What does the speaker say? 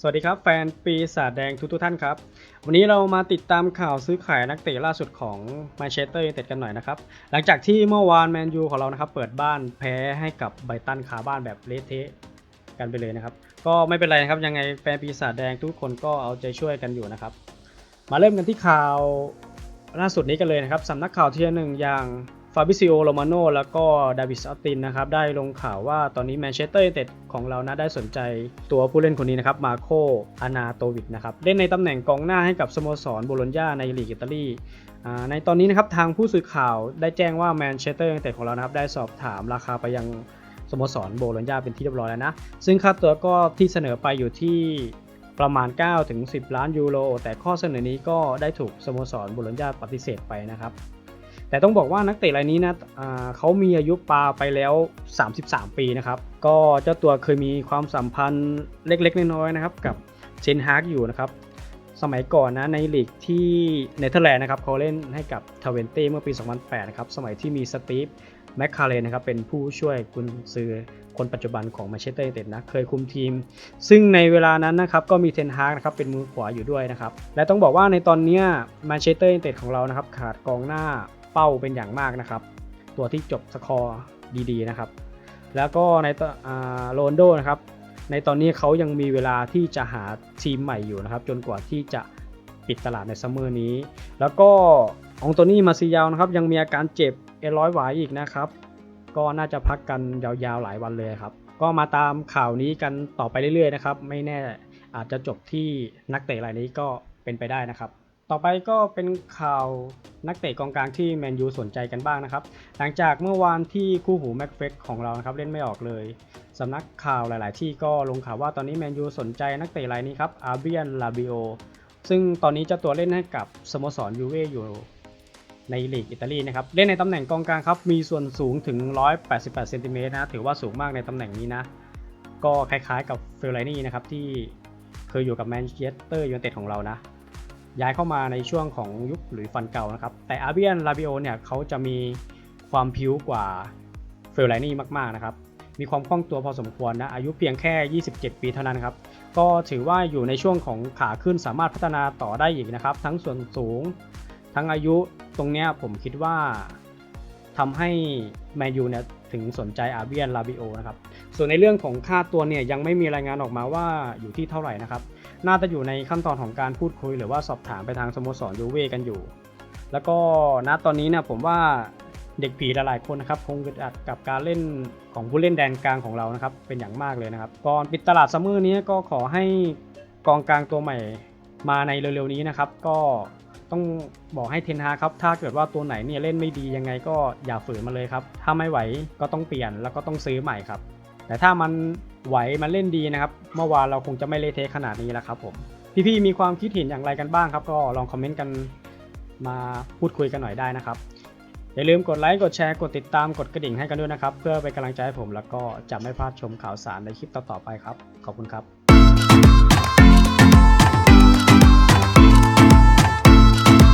สวัสดีครับแฟนปีศาจแดงทุกทุกท่านครับ วันนี้เรามาติดตามข่าวซื้อขายนักเตะล่าสุดของแมนเชสเตอร์ยูไนเต็ดกันหน่อยนะครับ หลังจากที่เมื่อวานแมนยูของเรานะครับเปิดบ้านแพ้ให้กับไบตันคาบ้านแบบเละเทะกันไปเลยนะครับ ก็ไม่เป็นไรนะครับยังไงแฟนปีศาจแดงทุกคนก็เอาใจช่วยกันอยู่นะครับ มาเริ่มกันที่ข่าวล่าสุดนี้กันเลยนะครับสำนักข่าวเทียร์หนึ่งอย่าง ฟาบิซิโอโรมาโนแล้วก็ดาวิสออตตินนะครับได้ลงข่าวว่าตอนนี้แมนเชสเตอร์ยูไนเต็ดของเรานะได้สนใจตัวผู้เล่นคนนี้นะครับมาโคอานาโตวิชนะครับเล่นในตำแหน่งกองหน้าให้กับสโมสรโบโลญญาในลีกอิตาลีอ่ในตอนนี้นะครับทางผู้สื่อข่าวได้แจ้งว่าแมนเชสเตอร์ยูไนเต็ดของเรานะครับได้สอบถามราคาไปยังสโมสรโบโลญญาเป็นที่เรียบร้อยแล้วนะซึ่งค่าตัวก็ที่เสนอไปอยู่ที่ประมาณ9ถึง10 ล้านยูโรแต่ข้อเสนอนี้ก็ได้ถูกสโมสรบุรญญาปฏิเสธไปนะครับ แต่ต้องบอกว่านักเตะรายนี้นะเขามีอายุปาไปแล้ว 33 ปีนะครับ ก็เจ้าตัวเคยมีความสัมพันธ์เล็กๆ น้อยๆนะครับ กับเชนฮาร์กอยู่นะครับสมัยก่อนนะในลีกที่เนเธอร์แลนด์นะครับเขาเล่นให้กับทเวนเต้เมื่อปี 2008 นะครับ สมัยที่มีสตีฟแมคคาเรนนะครับเป็นผู้ช่วยกุนซือคนปัจจุบันของแมนเชสเตอร์ยูไนเต็ดนะเคยคุมทีม ซึ่งในเวลานั้นนะครับก็มีเทนฮากนะครับเป็นมือขวาอยู่ด้วยนะครับ และต้องบอกว่าในตอนนี้แมนเชสเตอร์ยูไนเต็ดของเรานะครับขาดกองหน้า เป้าเป็นอย่างมากนะครับ ตัวที่จบสกอร์ดีๆนะครับ แล้วก็ในตอ่าโรนโดนะครับในตอนนี้เขายังมีเวลาที่จะหาทีมใหม่อยู่นะครับ จนกว่าที่จะปิดตลาดในซัมเมอร์นี้ แล้วก็องโตนี่มาซิยาวนะครับ ยังมีอาการเจ็บเอร้อยหวายอีกนะครับ ก็น่าจะพักกันยาวๆหลายวันเลยครับ ก็มาตามข่าวนี้กันต่อไปเรื่อยๆนะครับ ไม่แน่อาจจะจบที่นักเตะรายนี้ก็เป็นไปได้นะครับ ต่อไปก็เป็นข่าวนักเตะกองกลางที่แมนยูสนใจกันบ้างนะครับ หลังจากเมื่อวานที่คู่หูแม็กเฟกของเรานะครับเล่นไม่ออกเลยสำนักข่าวหลาย ๆ ที่ก็ลงข่าวว่าตอนนี้แมนยูสนใจนักเตะรายนี้ครับอาร์เบียนลาบิโอซึ่งตอนนี้เจ้าตัวเล่นให้กับสโมสรยูเว่อยู่ในลีกอิตาลีนะครับ เล่นในตำแหน่งกองกลางครับ มีส่วนสูงถึง 188เซนติเมตรนะ ถือว่าสูงมากในตำแหน่งนี้นะ ก็คล้ายๆกับเฟลไลนี่นะครับที่เคยอยู่กับแมนเชสเตอร์ยูไนเต็ดของเรานะ ย้ายเข้ามาในช่วงของยุคหรือฟันเก่านะครับ แต่อาเบียนลาบิโอเนี่ยเขาจะมีความผิวกว่าเฟลไลนี่มากๆนะครับ มีความคล่องตัวพอสมควรนะ อายุเพียงแค่ 27 ปีเท่านั้นครับ ก็ถือว่าอยู่ในช่วงของขาขึ้นสามารถพัฒนาต่อได้อีกนะครับ ทั้งส่วนสูง ทั้งอายุตรงเนี้ยผมคิดว่าทำให้แมนยูเนี่ยถึงสนใจอาเบียนลาบิโอนะครับ ส่วนในเรื่องของค่าตัวเนี่ยยังไม่มีรายงานออกมาว่าอยู่ที่เท่าไหร่นะครับ น่าจะอยู่ในขั้นตอนของการพูดคุย หรือว่าสอบถามไปทางสโมสรยูเว่กันอยู่ แล้วก็ณตอนนี้เนี่ยผมว่าเด็กผีหลายๆคนนะครับคงอึดอัดกับการเล่นของผู้เล่นแดนกลางของเรานะครับเป็นอย่างมากเลยนะครับก่อนปิดตลาดซัมเมอร์นี้ก็ขอให้กองกลางตัวใหม่มาในเร็วๆนี้นะครับก็ต้องบอกให้เทนฮาครับ ถ้าเกิดว่าตัวไหนเนี่ยเล่นไม่ดียังไงก็อย่าฝืนมาเลยครับ ถ้าไม่ไหวก็ต้องเปลี่ยนแล้วก็ต้องซื้อใหม่ครับ แต่ถ้ามันไหวมันเล่นดีนะครับ เมื่อวานเราคงจะไม่เละเทะขนาดนี้แล้วครับผมพี่ๆมีความคิดเห็นอย่างไรกันบ้างครับ ก็ลองคอมเมนต์กันมาพูดคุยกันหน่อยได้นะครับ อย่าลืมกดไลค์กดแชร์กดติดตามกดกระดิ่งให้กันด้วยนะครับ เพื่อเป็นกำลังใจให้ผมแล้วก็จะไม่พลาดชมข่าวสารในคลิปต่อๆไปครับ ขอบคุณครับ